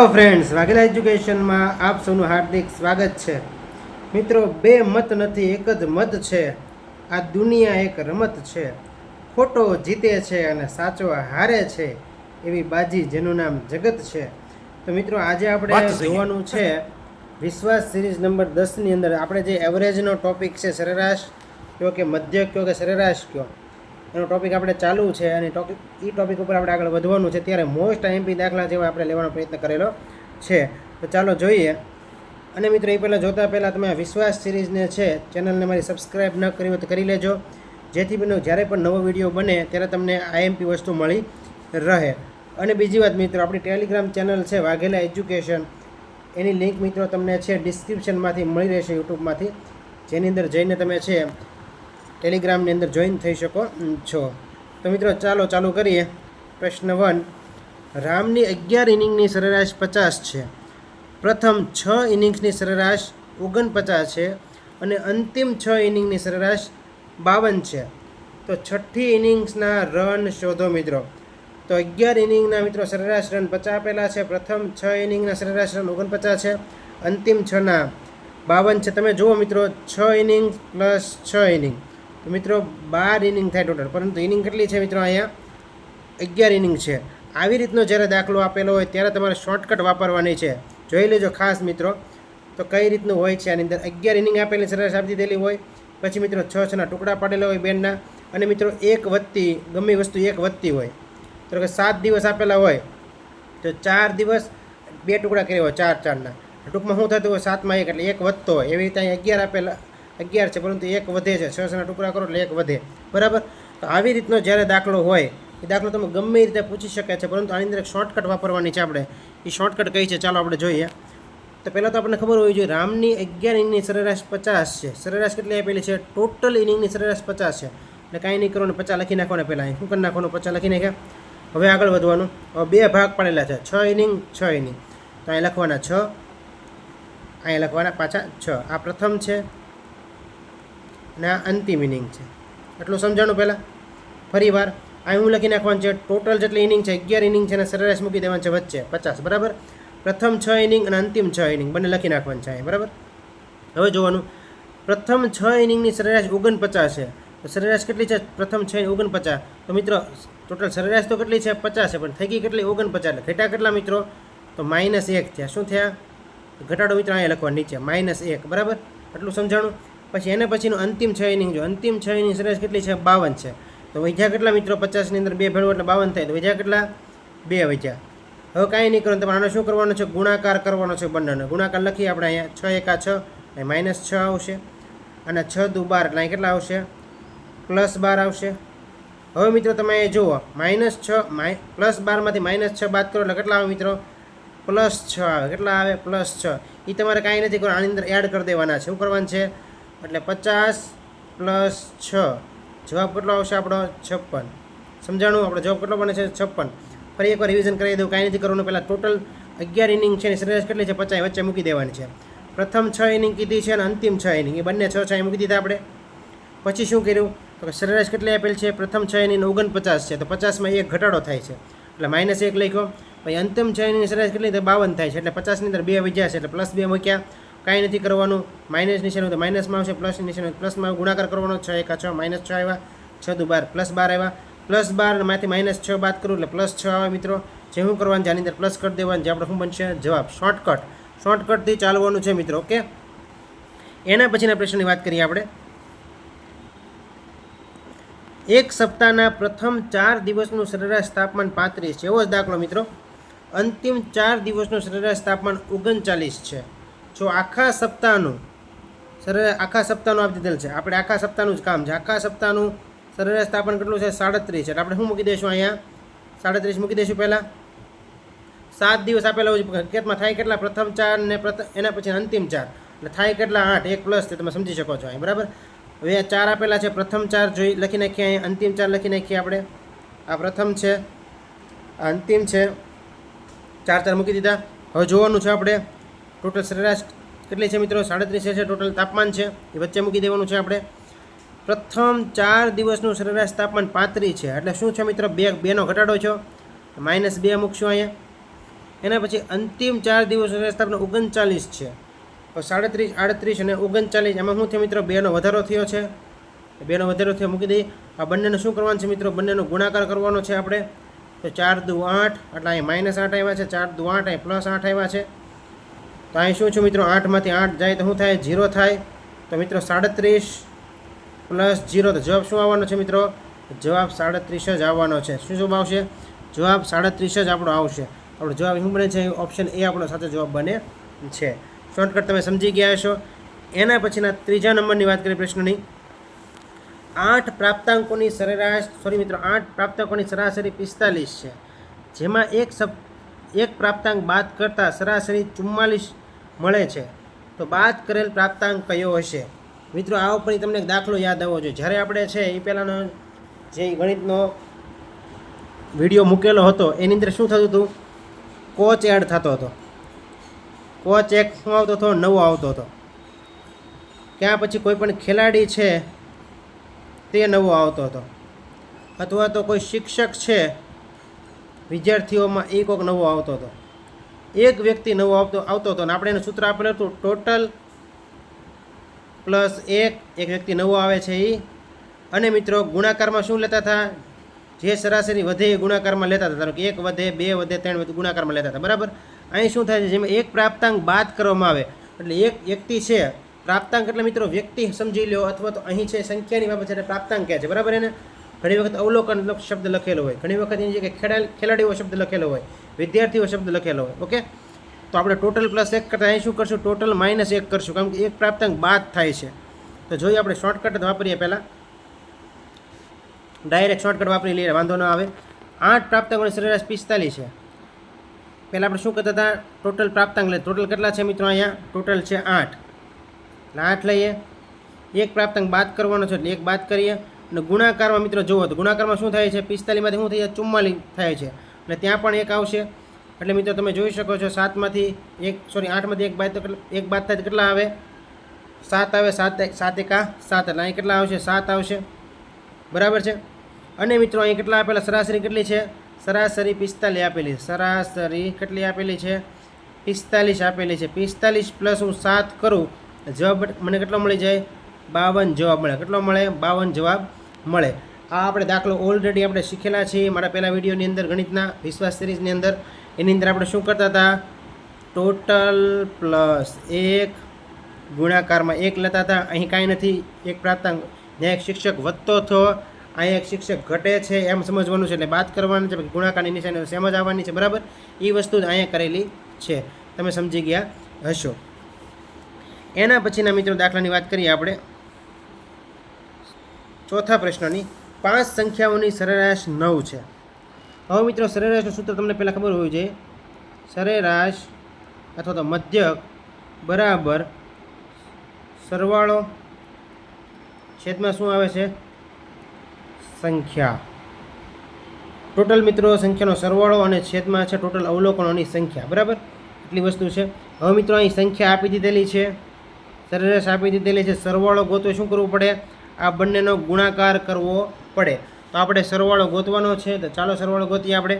Hello friends Vaghela એજ્યુકેશનમાં આપ સૌનું હાર્દિક સ્વાગત છે. મિત્રો બે મત નથી એક જ મત છે. આ દુનિયા એક રમત છે. ખોટો જીતે છે અને સાચો હારે છે એવી બાજી જેનું નામ જગત છે. તો મિત્રો આજે આપણે જોવાનું છે વિશ્વાસ સિરીઝ નંબર દસની અંદર આપણે જે એવરેજનો ટોપિક છે સરેરાશ કયો કે મધ્ય કયો કે સરેરાશ કયો? એનો ટોપિક આપણે ચાલુ છે અને ટોપિક એ ટોપિક ઉપર આપણે આગળ વધવાનું છે, ત્યારે મોસ્ટ એમપી દાખલા જેવા આપણે લેવાનો પ્રયત્ન કરેલો છે. તો ચાલો જોઈએ. અને મિત્રો, એ પહેલાં જોતા પહેલાં તમે વિશ્વાસ સિરીઝને છે, ચેનલને મારી સબસ્ક્રાઈબ ન કરી હોય તો કરી લેજો. જેથી મને જ્યારે પણ નવો વીડિયો બને, ત્યારે તમને આઈએમપી વસ્તુ મળી રહે. અને બીજી વાત મિત્રો, આપણી ટેલિગ્રામ ચેનલ છે, વાઘેલા એજ્યુકેશન એની લિંક મિત્રો તમને છે ડિસ્ક્રિપ્શનમાંથી મળી રહેશે યુટ્યુબમાંથી જેની અંદર જઈને તમે છે ટેલિગ્રામની અંદર જોઈન થઈ શકો. છો. તો મિત્રો, ચાલો ચાલુ કરીએ. પ્રશ્ન વન. રામની અગિયાર ઇનિંગની સરેરાશ પચાસ છે. પ્રથમ છ ઇનિંગ્સની સરેરાશ ઓગણપચાસ છે અને અંતિમ છ ઇનિંગની સરેરાશ બાવન છે. તો છઠ્ઠી ઇનિંગ્સના રન શોધો મિત્રો. તો અગિયાર ઇનિંગના મિત્રો સરેરાશ રન પચાસ આપેલા છે. પ્રથમ છ ઇનિંગના સરેરાશ રન ઓગણપચાસ છે. અંતિમ છના બાવન છે. તમે જુઓ મિત્રો, છ ઇનિંગ પ્લસ છ ઇનિંગ. તો મિત્રો, બાર ઇનિંગ થાય ટોટલ પરંતુ ઇનિંગ કેટલી છે મિત્રો અહીંયા? અગિયાર ઇનિંગ છે. આવી રીતનો જ્યારે દાખલો આપેલો હોય ત્યારે તમારે શોર્ટકટ વાપરવાની છે. જોઈ લેજો ખાસ મિત્રો, તો કઈ રીતનું હોય છે? આની અંદર અગિયાર ઇનિંગ આપેલી સરેરાશ આપી દીધેલી હોય. પછી મિત્રો, છ છના ટુકડા પાડેલા હોય બેનના. અને મિત્રો, એક વધતી, ગમે વસ્તુ એક વધતી હોય. તો કે સાત દિવસ આપેલા હોય, તો ચાર દિવસ બે ટુકડા કર્યા હોય, ચાર ચારના. ટૂંકમાં શું થતું હોય? સાતમાં એક, એટલે એક વધતો હોય. એવી રીતે અહીં અગિયાર આપેલા અગિયાર છે, પરંતુ એક વધે છે. છ છના ટુકડા કરો એટલે એક વધે. બરાબર? તો આવી રીતનો જ્યારે દાખલો હોય, એ દાખલો તમે ગમે રીતે પૂછી શકે છે, પરંતુ આની અંદર એક શોર્ટકટ વાપરવાની છે આપણે. એ શોર્ટકટ કઈ છે, ચાલો આપણે જોઈએ. તો પહેલાં તો આપણને ખબર હોવી જોઈએ, રામની અગિયાર ઇનિંગની સરેરાશ પચાસ છે. સરેરાશ કેટલી આપેલી છે? ટોટલ ઇનિંગની સરેરાશ પચાસ છે. એટલે કાંઈ નહીં કરવાનું, પચાસ લખી નાખવાને પહેલાં. શું કરી નાખવાનું? પચાસ લખી નાખ્યા. હવે આગળ વધવાનું. હવે બે ભાગ પાડેલા છે. છ ઇનિંગ છ ઇનિંગ. તો અહીં લખવાના છ, અહીં લખવાના પાછા છ. આ પ્રથમ છે. અને આ અંતિમ ઇનિંગ છે. એટલું સમજાણું પહેલાં? ફરી વાર અહીં હું લખી નાખવાનું છે ટોટલ જેટલી ઇનિંગ છે, અગિયાર ઇનિંગ છે અને સરેરાશ મૂકી દેવાનું છે વચ્ચે, પચાસ, બરાબર? પ્રથમ છ ઇનિંગ અને અંતિમ છ ઇનિંગ, બંને લખી નાખવાનું છે બરાબર? હવે જોવાનું, પ્રથમ છ ઇનિંગની સરેરાશ ઓગણપચાસ છે. તો સરેરાશ કેટલી છે? પ્રથમ છ ઓગણપચાસ. તો મિત્રો ટોટલ સરેરાશ તો કેટલી છે? પચાસ છે, પણ થઈ ગઈ કેટલી? ઓગણપચાસ. એટલે ઘટા કેટલા મિત્રો? તો માઇનસ એક થયા. શું થયા? ઘટાડો મિત્રો અહીંયા લખવા નીચે, માઇનસ એક, બરાબર? આટલું સમજાણું? પછી એના પછીનું અંતિમ છ ઇનિંગ જો, અંતિમ છ ઇનિંગ સરેરાશ કેટલી છે? બાવન છે. તો વૈજ્યા કેટલા મિત્રો? પચાસની અંદર બે ભેળવો એટલે બાવન થાય. તો વૈજ્યા કેટલા? બે વૈજ્યા હવે કાંઈ નહીં કરવાનું તમારે આને શું કરવાનો છે? ગુણાકાર કરવાનો છે બંનેનો. ગુણાકાર લખીએ આપણે અહીંયા. છ એકા છ, અહીં માઇનસ છ આવશે. અને છ દુ બાર એટલે અહીં કેટલા આવશે? પ્લસ બાર આવશે. હવે મિત્રો તમે એ જુઓ. માઇનસ છ, માઈ, પ્લસ બારમાંથી માઇનસ છ બાદ કરો એટલે કેટલા આવે મિત્રો? પ્લસ છ આવે. કેટલા આવે? પ્લસ છ. એ તમારે કાંઈ નથી કરવાનું. આની અંદર એડ કરી દેવાના છે. શું કરવાનું છે? એટલે પચાસ પ્લસ છ. જવાબ કેટલો આવશે આપણો? છપ્પન. સમજાણું? આપણો જવાબ કેટલો બને છે? છપ્પન. ફરી એકવાર રિવિઝન કરી દઉં. કાંઈ નથી કરવાનું. પહેલાં ટોટલ અગિયાર ઇનિંગ છે ને સરેરાશ કેટલી છે? પચાસ. વચ્ચે મૂકી દેવાની છે. પ્રથમ છ ઇનિંગ કીધી છે અને અંતિમ છ ઇનિંગ એ બંને છ છ મૂકી દીધા આપણે. પછી શું કર્યું? તો કે સરેરાશ કેટલી આપેલ છે? પ્રથમ છ ઇનિંગ ઓગણપચાસ છે. તો પચાસમાં એક ઘટાડો થાય છે. એટલે માઇનસ એક લખ્યો. પછી અંતિમ છ ઇનિંગ સરેરાશ કેટલી? તો બાવન થાય છે. એટલે પચાસની અંદર બે વજ્યા છે. એટલે પ્લસ બે મૂક્યા. કાંઈ નથી કરવાનું. માઇનસ નિશાન તો માઇનસમાં આવશે, પ્લસ નિશાન પ્લસમાં ગુણાકાર કરવાનો છ એકા છ, માઇનસ છ આવ્યા, છ દુ બાર પ્લસ બાર આવ્યા. પ્લસ બારમાંથી માઇનસ છ બાદ કરું એટલે પ્લસ છ આવે મિત્રો. જે શું કરવાનું જેની અંદર પ્લસ કરી દેવાનું. જે આપણે શું બનશે? જવાબ, શોર્ટકટ. શોર્ટકટથી ચાલવાનું છે મિત્રો, ઓકે? એના પછીના પ્રશ્નની વાત કરીએ આપણે. એક સપ્તાહના પ્રથમ ચાર દિવસનું સરેરાશ તાપમાન પાંત્રીસ છે. એવો જ દાખલો મિત્રો. અંતિમ ચાર દિવસનું સરેરાશ તાપમાન ઓગણચાલીસ છે. જો આખા સપ્તાહનું, સરેરાશ આખા સપ્તાહનું આપી દીધેલ છે. આપણે આખા સપ્તાહનું જ કામ છે. આખા સપ્તાહનું સરેરાશ તાપમાન કેટલું છે? સાડત્રીસ એટલે આપણે શું મૂકી દઈશું અહીંયા? સાડત્રીસ મૂકી દઈશું પહેલાં? સાત દિવસ આપેલા હોય હકીકતમાં થાય કેટલા? પ્રથમ ચાર ને પ્રથમ એના પછી અંતિમ ચાર. એટલે થાય કેટલા? આઠ. એક પ્લસ તે તમે સમજી શકો છો અહીં. બરાબર? હવે ચાર આપેલા છે. પ્રથમ ચાર જોઈ લખી નાખીએ અહીં અંતિમ ચાર લખી નાખીએ આપણે. આ પ્રથમ છે. આ અંતિમ છે. ચાર ચાર મૂકી દીધા. હવે જોવાનું છે આપણે. ટોટલ સરેરાશ કેટલી છે મિત્રો? સાડત્રીસ છે ટોટલ તાપમાન છે. એ વચ્ચે મૂકી દેવાનું છે આપણે. પ્રથમ ચાર દિવસનું સરેરાશ તાપમાન પાંત્રીસ છે. એટલે શું છે મિત્રો? બે, બેનો ઘટાડો છો. માઇનસ બે મૂકશું અહીંયા. એના પછી અંતિમ ચાર દિવસ સરેરાશ તાપમાન ઓગણચાલીસ છે. સાડત્રીસ, આડત્રીસ અને ઓગણચાલીસ, એમાં શું થયું મિત્રો? બેનો વધારો થયો છે. બેનો વધારો થયો, મૂકી દઈએ. આ બંનેને શું કરવાનું છે મિત્રો? બંનેનો ગુણાકાર કરવાનો છે આપણે. તો ચાર દુ આઠ, એટલે અહીં માઇનસ આઠ આવ્યા છે. ચાર દુ આઠ અહીં પ્લસ આઠ આવ્યા છે. તો અહીં શું છું મિત્રો? આઠમાંથી આઠ જાય તો શું થાય? જીરો થાય. તો મિત્રો સાડત્રીસ પ્લસ જીરો તો જવાબ શું આવવાનો છે મિત્રો? જવાબ સાડત્રીસ જ આવવાનો છે. શું જવાબ આવશે? જવાબ સાડત્રીસ જ આપણો આવશે. આપણો જવાબ શું બને છે? ઓપ્શન એ આપણો સાચો જવાબ બને છે. શોર્ટકટ તમે સમજી ગયા છો એના પછીના ત્રીજા નંબરની વાત કરીએ પ્રશ્નની. આઠ પ્રાપ્તાંકોની સરેરાશ સોરી મિત્રો, આઠ પ્રાપ્તાંકોની સરાસરી પિસ્તાલીસ છે. જેમાં એક સપ, એક પ્રાપ્તાંક બાદ કરતાં સરાસરી ચુમ્માલીસ મળે છે. તો બાદ કરેલ પ્રાપ્તાંક કયો હશે? મિત્રો, આ ઉપર તમને દાખલો યાદ આવવો જોઈએ. જ્યારે આપણે છે એ પહેલાંનો જે ગણિતનો વીડિયો મૂકેલો હતો, એની અંદર શું થતું હતું? કોચ એડ થતો હતો. કોચ એક શું આવતો હતો? નવો આવતો હતો. ક્યાં પછી કોઈ પણ ખેલાડી છે, તે નવો આવતો હતો. અથવા તો કોઈ શિક્ષક છે, વિદ્યાર્થીઓમાં એ કોઈક નવો આવતો હતો. એક વ્યક્તિ નવો આવતો આવતો હતો અને આપણે એનું સૂત્ર આપેલું હતું ટોટલ પ્લસ એક એક વ્યક્તિ નવો આવે છે એ અને મિત્રો, ગુણાકારમાં શું લેતા હતા? જે સરાસરી વધે એ ગુણાકારમાં લેતા હતા. કે એક વધે, બે વધે, ત્રણ વધે ગુણાકારમાં લેતા હતા. બરાબર? અહીં શું થાય છે? જેમાં એક પ્રાપ્તાંક બાદ કરવામાં આવે. એટલે એક વ્યક્તિ છે, પ્રાપ્તાંક એટલે મિત્રો વ્યક્તિ સમજી લો અથવા તો અહીં છે સંખ્યાની બાબત છે પ્રાપ્તાંક કહે છે. બરાબર એને? ઘણી વખત અવલોકન શબ્દ લખેલો હોય. ઘણી વખત એની જગ્યાએ ખેલાડીઓ શબ્દ લખેલો હોય. વિદ્યાર્થીઓ શબ્દ લખેલો. હોય ઓકે? તો આપણે ટોટલ પ્લસ એક કરતાં અહીં શું કરશું? ટોટલ માઇનસ એક કરશું. કારણ કે એક પ્રાપ્તાંક બાદ થાય છે. તો જોઈએ આપણે શોર્ટકટ વાપરીએ પહેલાં. ડાયરેક્ટ શોર્ટકટ વાપરી લઈએ, વાંધો ન આવે. આઠ પ્રાપ્તાંકોની સરેરાશ પિસ્તાલીસ છે. પહેલાં આપણે શું કરતા હતા? ટોટલ પ્રાપ્તાંક લે ટોટલ કેટલા છે મિત્રો અહીંયા? ટોટલ છે આઠ. એટલે આઠ લઈએ. એક પ્રાપ્તાંક બાદ કરવાનો છે એટલે એક બાદ કરીએ. અને ગુણાકારમાં મિત્રો જુઓ તો ગુણાકારમાં શું થાય છે? પિસ્તાલીસમાંથી શું થઈ જાય? ચુમ્માલીસ થાય છે. એટલે ત્યાં પણ એક આવશે. એટલે મિત્રો તમે જોઈ શકો છો, સાતમાંથી એક સોરી આઠમાંથી એક બાદ એક બાદ થાય કેટલા આવે? સાત આવે, સાત સાત એકા સાત. એટલે અહીં કેટલા આવશે? સાત આવશે. બરાબર છે? અને મિત્રો અહીં કેટલા આપેલા? સરાસરી કેટલી છે? સરાસરી પિસ્તાલીસ આપેલી સરાસરી કેટલી આપેલી છે? પિસ્તાલીસ આપેલી છે. પિસ્તાલીસ પ્લસ હું સાત કરું, જવાબ મને કેટલો મળી જાય? બાવન જવાબ મળે. કેટલો મળે? બાવન જવાબ મળે. આ આપણે દાખલો ઓલરેડી આપણે શીખેલા છીએ. મારા પહેલાં વિડીયોની અંદર ગણિતના વિશ્વાસ સિરીઝની અંદર. એની અંદર આપણે શું કરતા હતા? ટોટલ પ્લસ એક ગુણાકારમાં એક લેતા હતા. અહીં કાંઈ નથી. એક પ્રાપ્તાંક. જ્યાં એક શિક્ષક વધતો હતો, અહીં એક શિક્ષક ઘટે છે એમ સમજવાનું છે. એટલે બાદ કરવાનું છે. ગુણાકારની નિશાની સેમ જ આવવાની છે. બરાબર? એ વસ્તુ જ અહીંયા કરેલી છે. તમે સમજી ગયા હશો. એના પછીના મિત્રો દાખલાની વાત કરીએ આપણે. ચોથા પ્રશ્નની. પાંચ સંખ્યાઓની સરેરાશ નવ છે. હવે મિત્રો, સરેરાશનું સૂત્ર તમને પહેલાં ખબર હોવી જોઈએ. સરેરાશ અથવા તો મધ્યક બરાબર સરવાળો છેદમાં શું આવે છે? સંખ્યા. ટોટલ મિત્રો, સંખ્યાનો સરવાળો અને છેદમાં છે ટોટલ અવલોકનોની સંખ્યા, બરાબર? એટલી વસ્તુ છે. હવે મિત્રો, અહીં સંખ્યા આપી દીધેલી છે. સરેરાશ આપી દીધેલી છે. સરવાળો ગોતવે શું કરવું પડે? આ બંનેનો ગુણાકાર કરવો પડે. તો આપણે સરવાળો ગોતવાનો છે. તો ચાલો સરવાળો ગોતીએ આપણે.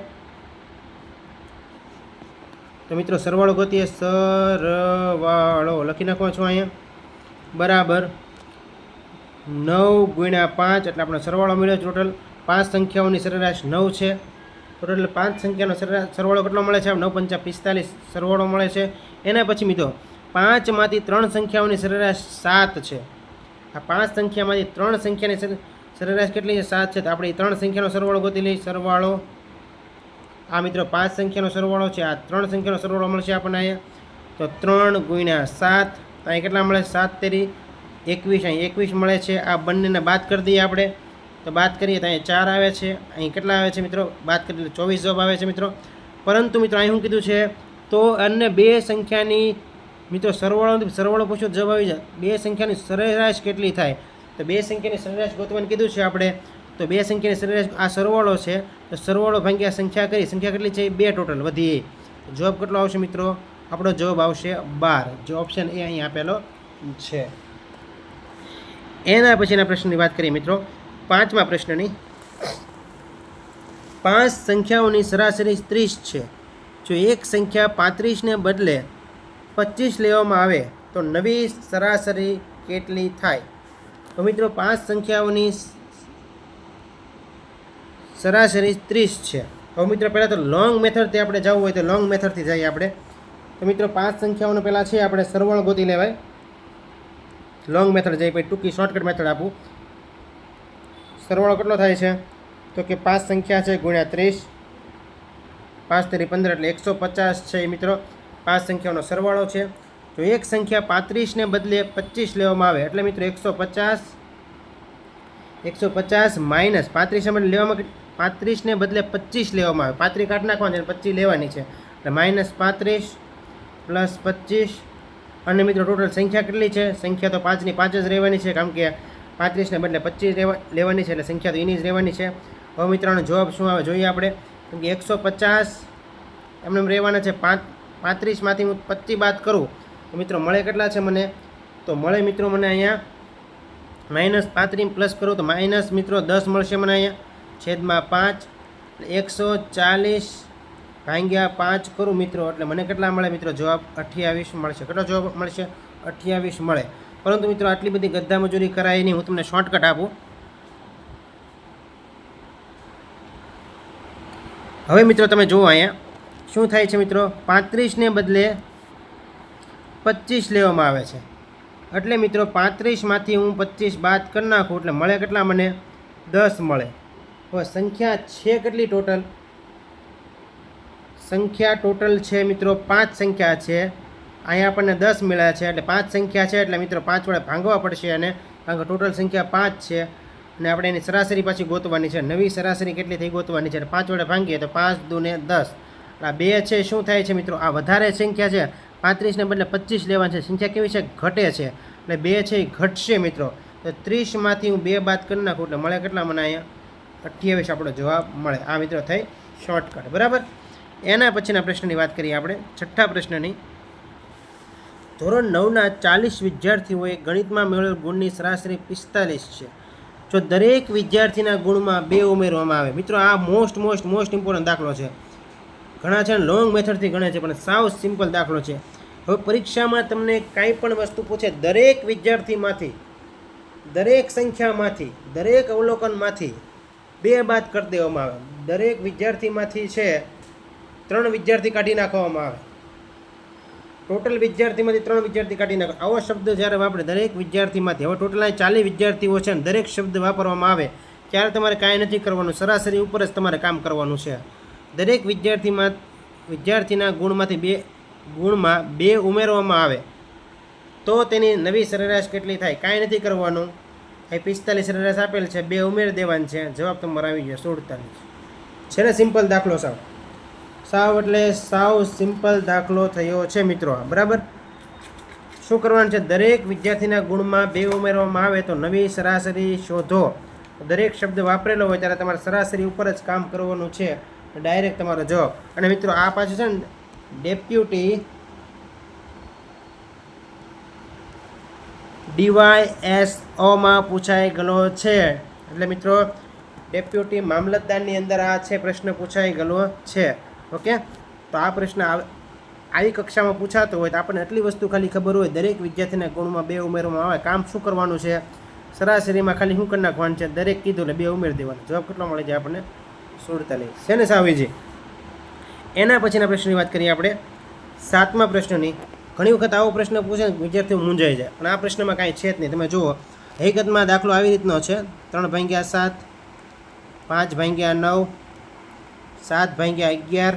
તો મિત્રો, સરવાળો ગોતીએ. સરવાળો લખી નાખો છો અહીંયા. બરાબર. નવ ગુણ્યા પાંચ, એટલે આપણો સરવાળો મળ્યો ટોટલ પાંચ સંખ્યાઓની સરેરાશ નવ છે. ટોટલ પાંચ સંખ્યાનો સરેરાશ સરવાળો કેટલો મળે છે? નવ પંચા પિસ્તાલીસ સરવાળો મળે છે. એના પછી મિત્રો, પાંચમાંથી ત્રણ સંખ્યાઓની સરેરાશ સાત છે. આ પાંચ સંખ્યામાંથી ત્રણ સંખ્યાની સરેરાશ કેટલી છે? સાત છે. તો આપણે ત્રણ સંખ્યાનો સરવાળો ગોતી લઈએ. સરવાળો આ મિત્રો પાંચ સંખ્યાનો સરવાળો છે. આ ત્રણ સંખ્યાનો સરવાળો મળશે આપણને અહીંયા. તો ત્રણ ગુણ્યા સાત અહીં કેટલા મળે? સાત તેરી એકવીસ. અહીં એકવીસ મળે છે. આ બંનેને બાદ કરી દઈએ આપણે. તો બાદ કરીએ તો અહીંયા ચાર આવે છે. અહીં કેટલા આવે છે મિત્રો? બાદ કરીએ ચોવીસ જવાબ આવે છે મિત્રો. પરંતુ મિત્રો અહીં શું કીધું છે, તો અન્ય બે સંખ્યાની મિત્રો સરવાળો સરવાળો પૂછો જવાબ આવી જાય. બે સંખ્યાની સરેરાશ કેટલી થાય? તો બે સંખ્યાની સરેરાશ ગોતવાનું કીધું છે આપણે. તો બે સંખ્યાની સરેરાશ આ સરવાળો છે. તો સરવાળો ભાગ્યા સંખ્યા કરી. સંખ્યા કેટલી છે? બે ટોટલ વધી. જવાબ કેટલો આવશે મિત્રો? આપણો જવાબ આવશે બાર. જે ઓપ્શન એ અહીં આપેલો છે. એના પછીના પ્રશ્નની વાત કરીએ મિત્રો. પાંચમા પ્રશ્નની. પાંચ સંખ્યાઓની સરાસરી ત્રીસ છે. જો એક સંખ્યા પાંત્રીસને બદલે પચીસ લેવામાં આવે, તો નવી સરાસરી કેટલી થાય? તો મિત્રો, પાંચ સંખ્યાઓની સરાસરી ત્રીસ છે. હવે મિત્રો, પહેલાં તો લોંગ મેથડથી આપણે જવું હોય તો લોંગ મેથડથી જઈએ આપણે. તો મિત્રો, પાંચ સંખ્યાઓનો પહેલાં છે, આપણે સરવાળો ગોતી લેવાય. લોંગ મેથડ જઈએ પછી ટૂંકી શોર્ટકટ મેથડ આપું. સરવાળો કેટલો થાય છે? તો કે પાંચ સંખ્યા છે, ગુણ્યા ત્રીસ. પાંચ તેરી પંદર એટલે એકસો પચાસ છે, મિત્રો. પાંચ સંખ્યાઓનો સરવાળો છે. જો એક સંખ્યા પાંત્રીસને બદલે પચીસ લેવામાં આવે. એટલે મિત્રો એકસો પચાસ એકસો પચાસ માઇનસ પાંત્રીસને બદલે લેવામાં પાંત્રીસને બદલે પચીસ લેવામાં આવે. પાંત્રીસ કાઢ નાખવાની અને પચીસ લેવાની છે. એટલે માઇનસ પાંત્રીસ પ્લસ પચીસ. અને મિત્રો ટોટલ સંખ્યા કેટલી છે? સંખ્યા તો પાંચની પાંચ જ રહેવાની છે કારણ કે પાંત્રીસને બદલે પચીસ લેવા, લેવાની છે એટલે સંખ્યા તો એની જ રહેવાની છે. હવે મિત્રોનો જવાબ શું આવે જોઈએ આપણે? કેમ કે એકસો પચાસ એમને એમ રહેવાના છે. પાંચ પાંત્રીસમાંથી હું પચીસ બાદ કરું તો મિત્રો, મળે કેટલા છે મને? તો મળે મિત્રો મને અહીંયા માઇનસ પાંત્રીસ પ્લસ કરું તો માઇનસ મિત્રો દસ મળશે મને અહીંયા. છેદમાં પાંચ, એકસો ચાલીસ ભાંગ્યા પાંચ કરું મિત્રો, એટલે મને કેટલા મળે મિત્રો? જવાબ અઠ્યાવીસ મળશે. કેટલો જવાબ મળશે? અઠ્યાવીસ મળે. પરંતુ મિત્રો, આટલી બધી ગદ્દા મજૂરી કરાય નહીં. હું તમને શોર્ટકટ આપું. હવે મિત્રો, તમે જુઓ અહીંયા. શું થાય છે મિત્રો? પાંત્રીસને બદલે પચીસ લેવામાં આવે છે. એટલે મિત્રો પાંત્રીસમાંથી હું પચીસ બાદ કરી નાખું એટલે મળે કેટલા મને? દસ મળે. હવે સંખ્યા છે કેટલી ટોટલ? સંખ્યા ટોટલ છે મિત્રો પાંચ સંખ્યા છે. અહીંયા આપણને દસ મળ્યા છે એટલે પાંચ સંખ્યા છે એટલે મિત્રો પાંચ વડે ભાંગવા પડશે અને કારણ કે ટોટલ સંખ્યા પાંચ છે અને આપણે એની સરાસરી પાછી ગોતવાની છે. નવી સરાસરી કેટલી થઈ ગોતવાની છે? એટલે પાંચ વડે ભાંગીએ તો પાંચ દૂને દસ. આ બે છે, શું થાય છે મિત્રો? આ વધારે સંખ્યા છે પાંત્રીસને બદલે પચીસ લેવાની છે. સંખ્યા કેવી છે? ઘટે છે. એટલે બે છે એ ઘટશે મિત્રો. તો ત્રીસમાંથી હું બે બાદ કરી નાખું એટલે મળે કેટલા મને અહીંયા? અઠ્યાવીસ આપણો જવાબ મળે. આ મિત્રો થઈ શોર્ટકટ. બરાબર? એના પછીના પ્રશ્નની વાત કરીએ આપણે. છઠ્ઠા પ્રશ્નની. ધોરણ નવના ચાલીસ વિદ્યાર્થીઓએ ગણિતમાં મેળવેલ ગુણની સરાસરી પિસ્તાલીસ છે. જો દરેક વિદ્યાર્થીના ગુણમાં બે ઉમેરવામાં આવે. મિત્રો, આ મોસ્ટ મોસ્ટ મોસ્ટ ઇમ્પોર્ટન્ટ દાખલો છે. ઘણા છે લોંગ મેથડથી ગણે છે, પણ સાવ સિમ્પલ દાખલો છે. હવે પરીક્ષામાં તમને કાંઈ પણ વસ્તુ પૂછે, દરેક વિદ્યાર્થીમાંથી, દરેક સંખ્યામાંથી, દરેક અવલોકનમાંથી બે બાદ કરી દેવામાં આવે. દરેક વિદ્યાર્થીમાંથી છે, ત્રણ વિદ્યાર્થી કાઢી નાખવામાં આવે. ટોટલ વિદ્યાર્થીમાંથી ત્રણ વિદ્યાર્થી કાઢી નાખો. આવો શબ્દ જ્યારે વાપરે, દરેક વિદ્યાર્થીમાંથી, હવે ટોટલ અહીં ચાલીસ વિદ્યાર્થીઓ છે ને દરેક શબ્દ વાપરવામાં આવે, ત્યારે તમારે કાંઈ નથી કરવાનું. સરાસરી ઉપર જ તમારે કામ કરવાનું છે. દરેક વિદ્યાર્થીમાં વિદ્યાર્થીના ગુણમાંથી બે, ગુણમાં બે ઉમેરવામાં આવે, તો તેની નવી સરેરાશ કેટલી થાય? કાંઈ નથી કરવાનું. એ પિસ્તાલીસ સરેરાશ આપેલ છે, બે ઉમેરી દેવાની છે. જવાબ તમારો આવી જાય સુડતાલીસ. છે ને સિમ્પલ દાખલો સાવ. સાવ એટલે સાવ સિમ્પલ દાખલો થયો છે મિત્રો બરાબર? શું કરવાનું છે? દરેક વિદ્યાર્થીના ગુણમાં બે ઉમેરવામાં આવે તો નવી સરાસરી શોધો. દરેક શબ્દ વાપરેલો હોય ત્યારે તમારે સરાસરી ઉપર જ કામ કરવાનું છે. ડાયરેક્ટ તમારો જવાબ. અને મિત્રો, આ પાછું છે ને ડેપ્યુટી ડીવાય એસ ઓમાં પૂછાઈ ગયેલો છે. એટલે મિત્રો ડેપ્યુટી મામલતદારની અંદર આ છે પ્રશ્ન પૂછાઈ ગયેલો છે. ઓકે? તો આ પ્રશ્ન આવ- કક્ષામાં પૂછાતો હોય તો આપણને એટલી વસ્તુ ખાલી ખબર હોય, દરેક વિદ્યાર્થીના ગુણમાં બે ઉમેરવામાં આવે. કામ શું કરવાનું છે? સરાસરીમાં ખાલી શું કરી નાખવાનું છે? દરેક કીધું એટલે બે ઉમેરી દેવાનું. જવાબ કેટલો મળે છે આપણને? સુડતાલીસ છે ને સાવીજી એના પછીના પ્રશ્નની વાત કરીએ આપણે. સાતમા પ્રશ્નની. ઘણી વખત આવો પ્રશ્ન પૂછે વિદ્યાર્થીઓ મૂંઝાઈ જાય. પણ આ પ્રશ્નમાં કાંઈ છે જ નહીં. તમે જુઓ, હકીકતમાં દાખલો આવી રીતનો છે. ત્રણ ભાંગ્યા સાત, પાંચ ભાંગ્યા નવ, સાત ભાંગ્યા અગિયાર,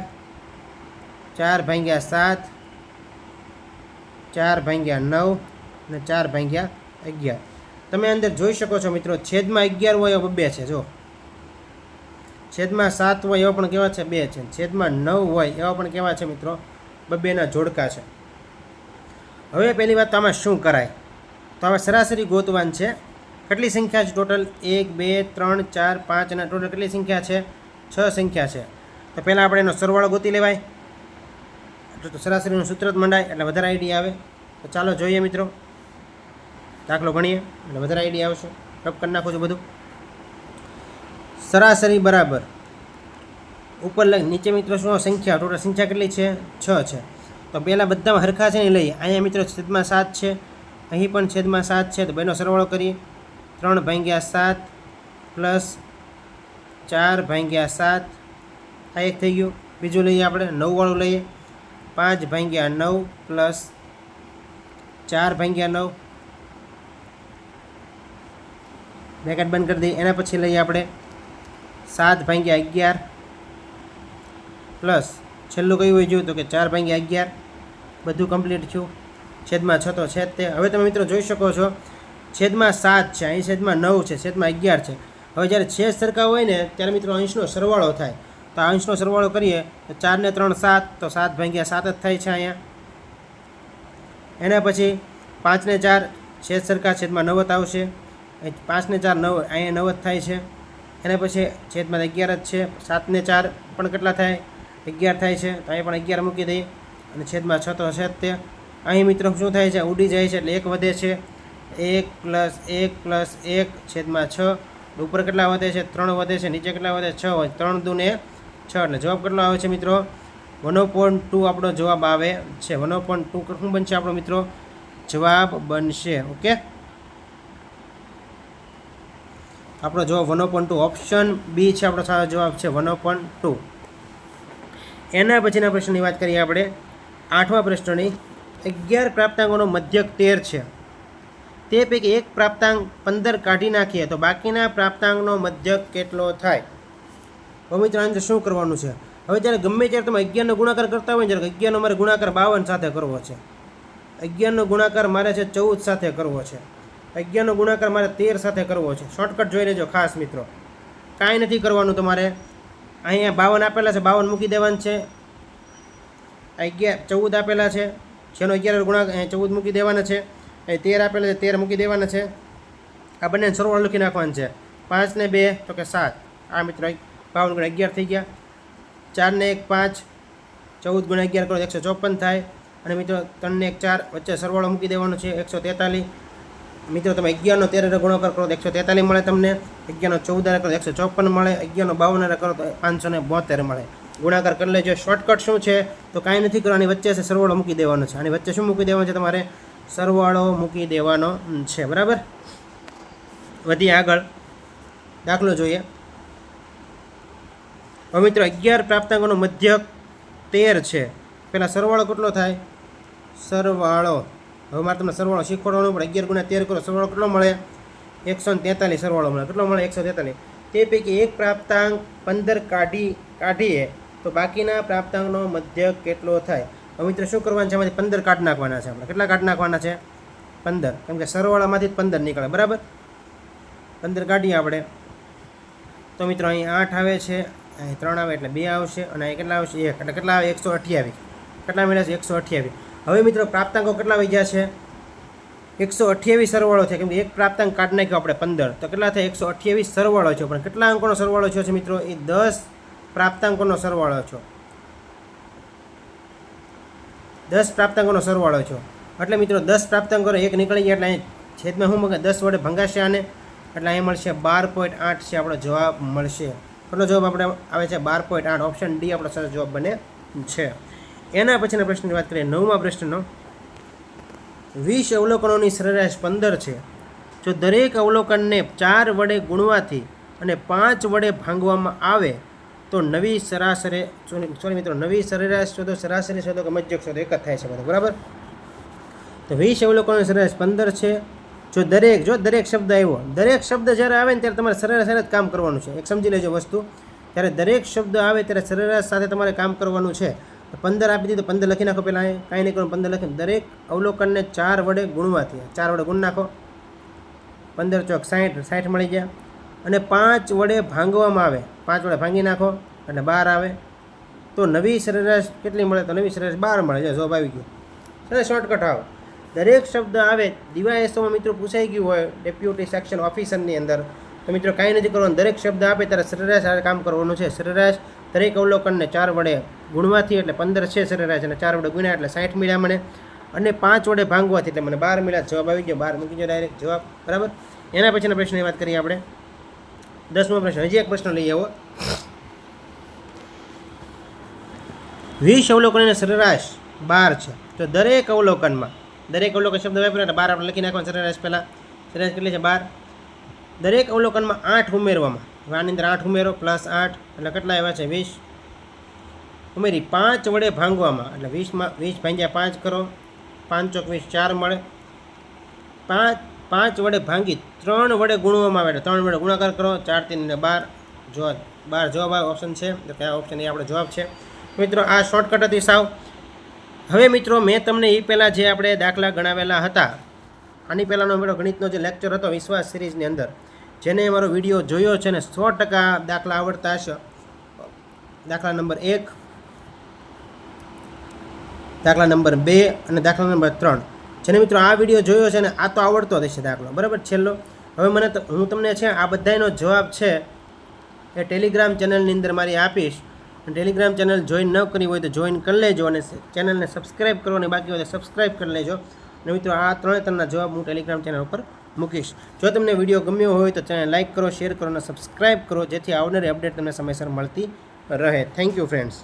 ચાર ભાંગ્યા સાત, ચાર ભાંગ્યા નવ અને ચાર ભાંગ્યા અગિયાર. તમે અંદર જોઈ શકો છો મિત્રો, છેદમાં અગિયાર હોય બબ્બે છે. જો છેદમાં સાત હોય એવા પણ કેવા છે? બે છે. છેદમાં નવ હોય એવા પણ કેવા છે મિત્રો? બબેના જોડકા છે. હવે પહેલી વાત આમાં શું કરાય? તો હવે સરાસરી ગોતવાન છે. કેટલી સંખ્યા છે ટોટલ? એક, બે, ત્રણ, ચાર, પાંચ અને ટોટલ કેટલી સંખ્યા છે? છ સંખ્યા છે. તો પહેલાં આપણે એનો સરવાળો ગોતી લેવાય. તો સરાસરીનું સૂત્ર જ મંડાય, એટલે વધારે આઈડિયા આવે. તો ચાલો જોઈએ મિત્રો. દાખલો ગણીએ, એટલે વધારે આઈડિયા આવશે. રબ કરી નાખું છું બધું. સરાસરી બરાબર. ઉપર નીચે મિત્રો શું, સંખ્યા? ટોટલ સંખ્યા કેટલી છે? છ છે. તો પહેલાં બધામાં હરખા છે ને લઈએ. અહીંયા મિત્રો છેદમાં સાત છે. અહીં પણ છેદમાં સાત છે. તો બેનો સરવાળો કરીએ. ત્રણ ભાંગ્યા સાત પ્લસ ચાર ભાંગ્યા સાત. આ એક થઈ ગયું. બીજું લઈએ આપણે. નવવાળું લઈએ. પાંચ ભાંગ્યા નવ પ્લસ ચાર ભાંગ્યા નવ. બ્રેકેટ બંધ કરી દઈએ. એના પછી લઈએ આપણે. સાત ભાગ્યા અગિયાર પ્લસ છેલ્લું કયું હોય જોયું તો કે ચાર ભાગ્યા અગિયાર. બધું કમ્પ્લીટ થયું. છેદમાં છ તો છેદ તે. હવે તમે મિત્રો જોઈ શકો છો, છેદમાં સાત છે. અહીં છેદમાં નવ છે. છેદમાં અગિયાર છે. હવે જ્યારે છેદ સરખા હોય ને, ત્યારે મિત્રો અંશનો સરવાળો થાય. તો આ અંશનો સરવાળો કરીએ તો ચારને ત્રણ સાત, તો સાત ભાગ્યા સાત જ થાય છે અહીંયા. એના પછી પાંચને ચાર, છેદ સરખા છેદમાં નવ જ આવશે. પાંચને ચાર નવ, અહીંયા નવ જ થાય છે. એના પછી છેદમાં અગિયાર જ છે. સાતને ચાર પણ કેટલા થાય? અગિયાર થાય છે. તો અહીં પણ અગિયાર મૂકી દઈએ. અને છેદમાં છ તો હશે જ તે. અહીં મિત્રો શું થાય છે? ઉડી જાય છે એટલે એક વધે છે. એક પ્લસ એક પ્લસ એક છેદમાં છ. ઉપર કેટલા વધે છે? ત્રણ વધે છે. નીચે કેટલા વધે? છ હોય. ત્રણ દૂને છ. એટલે જવાબ કેટલો આવે છે મિત્રો? વન પોઈન્ટ ટુ આપણો જવાબ આવે છે. વન પોઈન્ટ ટુ શું બનશે આપણો મિત્રો? જવાબ બનશે. ઓકે? આપણો જવાબ one open two. Option B છે આપણો સારો જવાબ છે વન ઓપન ટુ. એના પછીના પ્રશ્નની વાત કરીએ આપણે. આઠમા પ્રશ્નની. અગિયાર પ્રાપ્તાંકોનો મધ્યક તેર છે. તે પૈકી એક પ્રાપ્તાંક પંદર કાઢી નાખીએ તો બાકીના પ્રાપ્તાંકનો મધ્યક કેટલો થાય? હવે મિત્રો, આને શું કરવાનું છે? હવે જ્યારે ગમે ત્યારે તમે અગિયારનો ગુણાકાર કરતા હોય જ્યારે અગિયારનો મારે ગુણાકાર બાવન સાથે કરવો છે. અગિયારનો ગુણાકાર મારે છે ચૌદ સાથે કરવો છે. અગિયારનો ગુણાકાર મારે તેર સાથે કરવો છે. શોર્ટકટ જોઈ લેજો, ખાસ મિત્રો. કાંઈ નથી કરવાનું તમારે. અહીંયા બાવન આપેલા છે, બાવન મૂકી દેવાનું છે. અગિયાર, ચૌદ આપેલા છે. જેનો અગિયાર ગુણાકાર ચૌદ મૂકી દેવાના છે. અહીં તેર આપેલા છે, તેર મૂકી દેવાના છે. આ બંને સરવાળો લખી નાખવાનું છે. પાંચ ને બે, તો કે સાત. આ મિત્રો બાવન ગુણ્યા અગિયાર થઈ ગયા. ચાર ને એક, પાંચ. ચૌદ ગુણ્યા અગિયાર કરો એકસો ચોપન થાય. અને મિત્રો, ત્રણ ને એક, ચાર વચ્ચે સરવાળો મૂકી દેવાનો છે, એકસો તેતાલીસ. મિત્રો, તમે અગિયારનો તેર ગુણાકાર કરો તો એકસો તેતાલીસ મળે તમને. અગિયારનો ચૌદ કરો એકસો ચોપન મળે. અગિયારનો બાવન કરો તો પાંચસો ને બોતેર મળે. ગુણાકાર કરી લેજો. શોર્ટકટ શું છે? તો કાંઈ નથી કરવાની. વચ્ચે છે સરવાળો મૂકી દેવાનો છે. અને વચ્ચે શું મૂકી દેવાનો છે તમારે? સરવાળો મૂકી દેવાનો છે. બરાબર? વધી આગળ. દાખલો જોઈએ. હવે મિત્રો, અગિયાર પ્રાપ્તાંકોનો મધ્યક તેર છે. પહેલાં સરવાળો કેટલો થાય? સરવાળો હવે મારે તમને સરવાળો શીખવાડવાનો પણ અગિયાર ગુણ્યા તેર કરો, સરવાળો કેટલો મળે? એકસો તેતાલીસ સરવાળો મળે. કેટલો મળે? એકસો તેતાલીસ. તે પૈકી એક પ્રાપ્તાંક પંદર કાઢી, કાઢીએ, તો બાકીના પ્રાપ્તાંકનો મધ્યક કેટલો થાય? હવે મિત્રો શું કરવાનું છે? એમાંથી પંદર કાઢ નાખવાના છે આપણે. કેટલા કાઢ નાખવાના છે? પંદર. કેમ કે સરવાળામાંથી જ પંદર નીકળે. બરાબર? પંદર કાઢીએ આપણે. તો મિત્રો અહીં આઠ આવે છે, અહીં ત્રણ આવે એટલે બે આવશે, અને અહીં કેટલા આવશે? એક. એટલે કેટલા આવે? એકસો અઠ્યાવીસ. કેટલા મળ્યા છે? એકસો અઠ્યાવીસ. હવે મિત્રો પ્રાપ્તાંકો કેટલા વહી છે? એકસો અઠ્યાવીસ સરવાળો છે. કેમ કે એક પ્રાપ્તાંક કાઢ નાખ્યો આપણે પંદર. તો કેટલા થાય? એકસો અઠ્યાવીસ સરવાળો છે. પણ કેટલા અંકોનો સરવાળો થયો છે મિત્રો? એ દસ પ્રાપ્તાંકોનો સરવાળો છો. દસ પ્રાપ્તાંકોનો સરવાળો છો. એટલે મિત્રો દસ પ્રાપ્તાંકો એક નીકળી ગયા. એટલે અહીં છેદમાં શું મગે દસ વડે ભંગાશે આને. એટલે અહીં મળશે બાર પોઈન્ટ આઠ છે આપણો જવાબ મળશે. કેટલો જવાબ આપણે આવે છે? બાર પોઈન્ટ આઠ. ઓપ્શન ડી આપણો સરસ જવાબ બને છે. એના પછીના પ્રશ્નની વાત કરીએ, નવમા પ્રશ્નનો. વીસ અવલોકનોની સરેરાશ પંદર છે. જો દરેક અવલોકનને ચાર વડે ગુણવાથી અને પાંચ વડે ભાંગવામાં આવે, તો નવી સરાસરી, સોરી મિત્રો, નવી સરેરાશ શોધો, સરાસરી શોધો કે મજ્જક શોધો, એક જ થાય છે બધું, બરાબર? તો વીસ અવલોકનોની સરેરાશ પંદર છે. જો દરેક જો દરેક શબ્દ આવ્યો, દરેક શબ્દ જ્યારે આવે ને ત્યારે તમારે સરેરાશ જ કામ કરવાનું છે. એક સમજી લેજો વસ્તુ. ત્યારે દરેક શબ્દ આવે ત્યારે સરેરાશ સાથે તમારે કામ કરવાનું છે. પંદર આપી દીધું પંદર લખી નાખો પહેલાં અહીં. કાંઈ નહીં કરો, પંદર લખીને દરેક અવલોકનને ચાર વડે ગુણવાથી ચાર વડે ગુણ નાખો. પંદર ચોક સાઠ સાઠ મળી ગયા. અને પાંચ વડે ભાંગવામાં આવે. પાંચ વડે ભાંગી નાખો એટલે બાર આવે. તો નવી સરેરાશ કેટલી મળે? તો નવી સરેરાશ બાર મળે. જો આવી ગયો. સરસ શોર્ટકટ આવો. દરેક શબ્દ આવે. ડીવાયએસઓમાં મિત્રો પૂછાઈ ગયું હોય, ડેપ્યુટી સેક્શન ઓફિસરની અંદર. તો મિત્રો કાંઈ નથી કરવાનું. દરેક શબ્દ આપે ત્યારે સરેરાશ કામ કરવાનું છે. સરેરાશ દરેક અવલોકનને ચાર વડે ગુણવાથી એટલે પંદર છે સરેરાશ અને ચાર વડે ગુણ્યા એટલે સાઠ મળ્યા મને. અને પાંચ વડે ભાંગવાથી એટલે મને બાર મળ્યા. જવાબ આવી ગયો. બાર મૂકી ગયો ડાયરેક્ટ જવાબ. બરાબર? એના પછીના પ્રશ્નની વાત કરીએ આપણે. દસમો પ્રશ્ન. હજી એક પ્રશ્ન લઈ આવો. વીસ અવલોકનની સરેરાશ બાર છે. તો દરેક અવલોકનમાં, દરેક અવલોકન શબ્દ વાપર્યો એટલે બાર આપણે લખી નાખવાનું સરેરાશ પહેલાં. સરેરાશ કેટલી છે? બાર. દરેક અવલોકનમાં આઠ ઉમેરવામાં. આની અંદર આઠ ઉમેરો પ્લસ આઠ. એટલે કેટલા આવ્યા છે? વીસ. ઉમેરી પાંચ વડે ભાંગવામાં, એટલે વીસમાં વીસ ભાંગ્યા પાંચ કરો, પાંચ ચોક વીસ ચાર મળે. પાંચ પાંચ વડે ભાંગી ત્રણ વડે ગુણવામાં આવે ત્રણ વડે ગુણાકાર કરો, ચાર તીન અને બાર. જો બાર જવાબ ઓપ્શન છે, તો કયા ઓપ્શન એ આપણો જવાબ છે. મિત્રો, આ શોર્ટકટ હતી સાવ. હવે મિત્રો, મેં તમને એ પહેલાં જે આપણે દાખલા ગણાવેલા હતા, આની પહેલાંનો મારો ગણિતનો જે લેક્ચર હતો, વિશ્વાસ સિરીઝની અંદર, જેને મારો વીડિયો જોયો છે ને સો ટકા દાખલા આવડતા હશે. દાખલા નંબર એક દાખલા નંબર બે અને દાખલા નંબર ત્રણ. જેને મિત્રો આ વીડિયો જોયો છે ને આ તો આવડતો જ દાખલો. બરાબર? છેલ્લો. હવે મને હું તમને છે આ બધાનો જવાબ છે એ ટેલિગ્રામ ચેનલની અંદર મારી આપીશ. અને ટેલિગ્રામ ચેનલ જોઈન ન કરી હોય તો જોઈન કરી લેજો અને ચેનલને સબસ્ક્રાઈબ કરવાની બાકી હોય તો સબસ્ક્રાઈબ કરી લેજો. અને મિત્રો આ ત્રણે ત્રણના જવાબ હું ટેલિગ્રામ ચેનલ ઉપર મૂકીશ. જો તમને વીડિયો ગમ્યો હોય તો ચેનલ લાઇક કરો, શેર કરો અને સબસ્ક્રાઈબ કરો જેથી આવનારી અપડેટ તમને સમયસર મળતી રહે. Thank you friends.